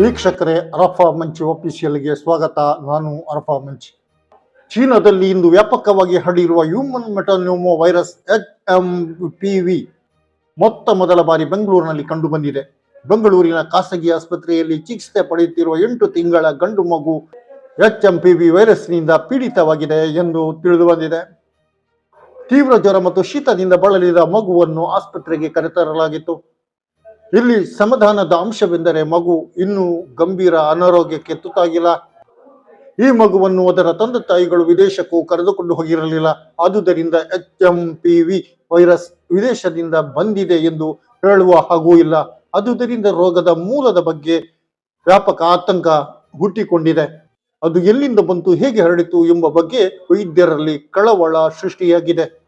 ವೀಕ್ಷಕರೇ, ಅರಫಾ ಮಂಚಿ ಆಫೀಸಿಯಲ್ಗೆ ಸ್ವಾಗತ. ನಾನು ಅರಫಾ ಮಂಚಿ. ಚೀನಾದಲ್ಲಿ ಇಂದು ವ್ಯಾಪಕವಾಗಿ ಹರಡಿರುವ human metapneumo virus H M P V ಮೊತ್ತ ಮೊದಲ ಬಾರಿ ಬೆಂಗಳೂರಿನಲ್ಲಿ ಕಂಡುಬಂದಿದೆ ಬೆಂಗಳೂರಿನ ಖಾಸಗಿ ಆಸ್ಪತ್ರೆಯಲ್ಲಿ ಚಿಕಿತ್ಸೆ ಪಡೆಯುತ್ತಿರುವ ಎಂಟು ತಿಂಗಳ ಗಂಡು ಮಗು ಎಚ್ ಎಂ ಪಿ ವಿ ವೈರಸ್ನಿಂದ ಪೀಡಿತವಾಗಿದೆ ಎಂದು ತಿಳಿದು ಬಂದಿದೆ ತೀವ್ರ ಜ್ವರ ಮತ್ತು ಶೀತದಿಂದ ಬಳಲಿದ ಮಗುವನ್ನು ಆಸ್ಪತ್ರೆಗೆ ಕರೆತರಲಾಗಿತ್ತು. ಇಲ್ಲಿ ಸಮಾಧಾನದ ಅಂಶವೆಂದರೆ ಮಗು ಇನ್ನೂ ಗಂಭೀರ ಅನಾರೋಗ್ಯಕ್ಕೆ ತುತ್ತಾಗಿಲ್ಲ. ಈ ಮಗುವನ್ನು ಅದರ ತಂದೆ ತಾಯಿಗಳು ವಿದೇಶಕ್ಕೂ ಕರೆದುಕೊಂಡು ಹೋಗಿರಲಿಲ್ಲ. ಆದುದರಿಂದ H M P V virus ವಿದೇಶದಿಂದ ಬಂದಿದೆ ಎಂದು ಹೇಳುವ ಹಾಗೂ ಇಲ್ಲ. ಆದುದರಿಂದ ರೋಗದ ಮೂಲದ ಬಗ್ಗೆ ವ್ಯಾಪಕ ಆತಂಕ ಹುಟ್ಟಿಕೊಂಡಿದೆ. ಅದು ಎಲ್ಲಿಂದ ಬಂತು, ಹೇಗೆ ಹರಡಿತು ಎಂಬ ಬಗ್ಗೆ ವೈದ್ಯರಲ್ಲಿ ಕಳವಳ ಸೃಷ್ಟಿಯಾಗಿದೆ.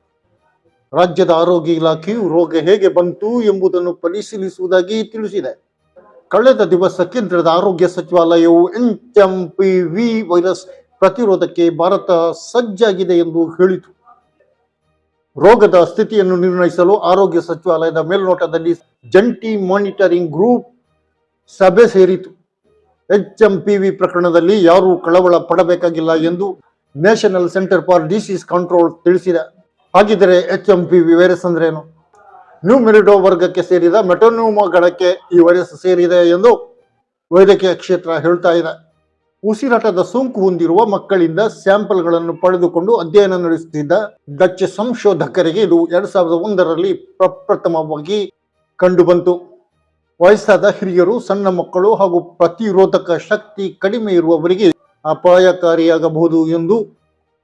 ರಾಜ್ಯದ ಆರೋಗ್ಯ ಇಲಾಖೆಯು ರೋಗ ಹೇಗೆ ಬಂತು ಎಂಬುದನ್ನು ಪರಿಶೀಲಿಸುವುದಾಗಿ ತಿಳಿಸಿದೆ. ಕಳೆದ ದಿವಸ ಕೇಂದ್ರದ ಆರೋಗ್ಯ ಸಚಿವಾಲಯವು H M P V virus ಪ್ರತಿರೋಧಕ್ಕೆ ಭಾರತ ಸಜ್ಜಾಗಿದೆ ಎಂದು ಹೇಳಿತು. ರೋಗದ ಸ್ಥಿತಿಯನ್ನು ನಿರ್ಣಯಿಸಲು ಆರೋಗ್ಯ ಸಚಿವಾಲಯದ ಮೇಲ್ನೋಟದಲ್ಲಿ ಜಂಟಿ ಮಾನಿಟರಿಂಗ್ ಗ್ರೂಪ್ ಸಭೆ ಸೇರಿತು. ಎಚ್ ಎಂ ಪಿ ವಿ ಪ್ರಕರಣದಲ್ಲಿ ಯಾರೂ ಕಳವಳ ಪಡಬೇಕಾಗಿಲ್ಲ ಎಂದು national centre for disease control ತಿಳಿಸಿದೆ. ಹಾಗಿದ್ದರೆ H M P V virus ಅಂದ್ರೇನು? ನ್ಯೂ ಮೆರಿಡೋ ವರ್ಗಕ್ಕೆ ಸೇರಿದ ಮೆಟೋನ್ಯೂಮೋ ಗಣಕ್ಕೆ ಈ ವೈರಸ್ ಸೇರಿದೆ ಎಂದು ವೈದ್ಯಕೀಯ ಕ್ಷೇತ್ರ ಹೇಳ್ತಾ ಇದೆ. ಉಸಿರಾಟದ ಸೋಂಕು ಹೊಂದಿರುವ ಮಕ್ಕಳಿಂದ ಸ್ಯಾಂಪಲ್ಗಳನ್ನು ಪಡೆದುಕೊಂಡು ಅಧ್ಯಯನ ನಡೆಸುತ್ತಿದ್ದ ಡಚ್ ಸಂಶೋಧಕರಿಗೆ ಇದು ಎರಡ್ ಸಾವಿರದ ಒಂದರಲ್ಲಿ ಪ್ರಪ್ರಥಮವಾಗಿ ಕಂಡುಬಂತು. ವಯಸ್ಸಾದ ಹಿರಿಯರು, ಸಣ್ಣ ಮಕ್ಕಳು ಹಾಗೂ ಪ್ರತಿರೋಧಕ ಶಕ್ತಿ ಕಡಿಮೆ ಇರುವವರಿಗೆ ಅಪಾಯಕಾರಿಯಾಗಬಹುದು ಎಂದು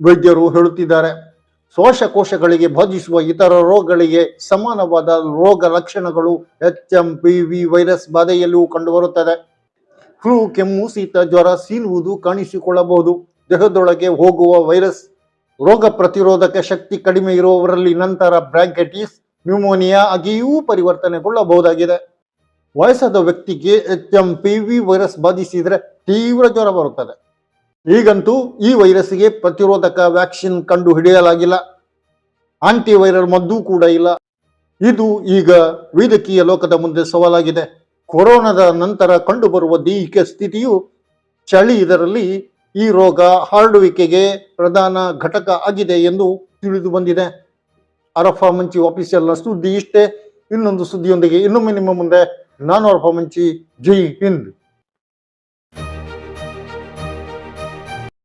ವೈದ್ಯರು ಹೇಳುತ್ತಿದ್ದಾರೆ. ಶ್ವಾಸಕೋಶಗಳಿಗೆ ಬಾಧಿಸುವ ಇತರ ರೋಗಗಳಿಗೆ ಸಮಾನವಾದ ರೋಗ ಲಕ್ಷಣಗಳು H M P V virus ಬಾಧೆಯಲ್ಲೂ ಕಂಡುಬರುತ್ತದೆ. ಫ್ಲೂ, ಕೆಮ್ಮು, ಶೀತ, ಜ್ವರ, ಸೀನುವುದು ಕಾಣಿಸಿಕೊಳ್ಳಬಹುದು. ದೇಹದೊಳಗೆ ಹೋಗುವ ವೈರಸ್ ರೋಗ ಪ್ರತಿರೋಧಕ ಶಕ್ತಿ ಕಡಿಮೆ ಇರುವವರಲ್ಲಿ ನಂತರ ಬ್ರಾಂಕೆಟಿಸ್, ನ್ಯೂಮೋನಿಯಾ ಆಗಿಯೂ ಪರಿವರ್ತನೆಗೊಳ್ಳಬಹುದಾಗಿದೆ. ವಯಸ್ಸಾದ ವ್ಯಕ್ತಿಗೆ H M P V virus ಬಾಧಿಸಿದರೆ ತೀವ್ರ ಜ್ವರ ಬರುತ್ತದೆ. ಈಗಂತೂ ಈ ವೈರಸ್ಗೆ ಪ್ರತಿರೋಧಕ ವ್ಯಾಕ್ಸಿನ್ ಕಂಡು ಹಿಡಿಯಲಾಗಿಲ್ಲ. ಆಂಟಿವೈರಲ್ ಮದ್ದು ಕೂಡ ಇಲ್ಲ. ಇದು ಈಗ ವೈದ್ಯಕೀಯ ಲೋಕದ ಮುಂದೆ ಸವಾಲಾಗಿದೆ. ಕೊರೋನಾದ ನಂತರ ಕಂಡುಬರುವ ದೈಹಿಕ ಸ್ಥಿತಿಯು ಚಳಿ ಇದರಲ್ಲಿ ಈ ರೋಗ ಹರಡುವಿಕೆಗೆ ಪ್ರಧಾನ ಘಟಕ ಆಗಿದೆ ಎಂದು ತಿಳಿದು ಬಂದಿದೆ. ಅರಫಾ ಮಂಚಿ ಆಫೀಸಿಯಲ್ನ ಸುದ್ದಿ ಇಷ್ಟೇ. ಇನ್ನೊಂದು ಸುದ್ದಿಯೊಂದಿಗೆ ಇನ್ನೊಮ್ಮೆ ನಿಮ್ಮ ಮುಂದೆ. ನಾನು ಅರಫಾ ಮಂಚಿ. ಜೈ ಹಿಂದ್.